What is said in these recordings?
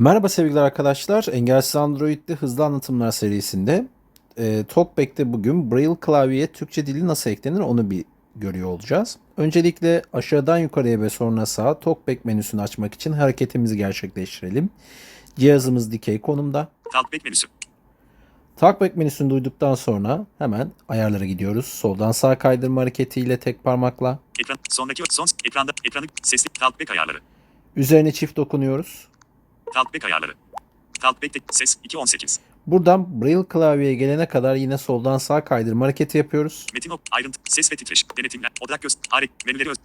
Merhaba sevgili arkadaşlar. Engelsiz Android'de hızlı anlatımlar serisinde e, Talkback'te bugün Braille klavyeye Türkçe dili nasıl eklenir onu bir görüyor olacağız. Öncelikle aşağıdan yukarıya ve sonra sağa Talkback menüsünü açmak için hareketimizi gerçekleştirelim. Cihazımız dikey konumda. Talkback menüsü. Talkback menüsünü duyduktan sonra hemen ayarlara gidiyoruz. Soldan sağa kaydırma hareketiyle tek parmakla. Ekran. Sondaki son ekranda ekranı sesli Talkback ayarları. Üzerine çift dokunuyoruz. Talkback ayarları. Talkback'te ses 218. Buradan Braille klavyeye gelene kadar yine soldan sağa kaydırma hareketi yapıyoruz. Metin ok, ayrıntı, ses ve titreşim, denetimler, odak göz, arek, menüleri öz,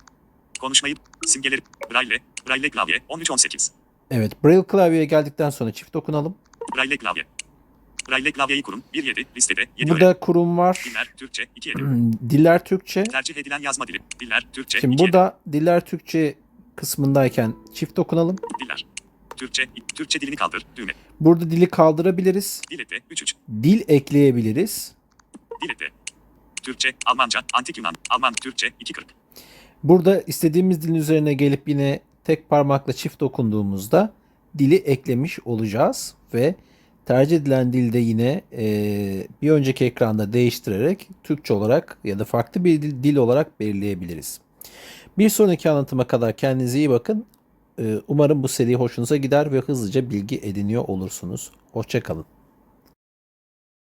konuşmayı, simgeleri, braille, braille klavye, 1318. Evet, Braille klavyeye geldikten sonra çift dokunalım. Braille klavye. Braille klavyeyi kurum, 17, listede, 7 Burada kurum var. Diller, Türkçe, 2 7. Hmm, Diller Türkçe. Tercih edilen yazma dili, diller, Türkçe, Şimdi 2 burada Diller Türkçe kısmındayken çift dokunalım. diller. Türkçe, Türkçe dilini kaldır, düğme. Burada dili kaldırabiliriz. Dil ete, 3 3. Dil ekleyebiliriz. Dil ete. Türkçe, Almanca, Antik Yunan, Alman, Türkçe, 240. Burada istediğimiz dilin üzerine gelip yine tek parmakla çift dokunduğumuzda dili eklemiş olacağız ve tercih edilen dilde yine eee, bir önceki ekranda değiştirerek Türkçe olarak ya da farklı bir dil, dil olarak belirleyebiliriz. Bir sonraki anlatıma kadar kendinize iyi bakın. Eee, Umarım bu seri hoşunuza gider ve hızlıca bilgi ediniyor olursunuz. Hoşçakalın.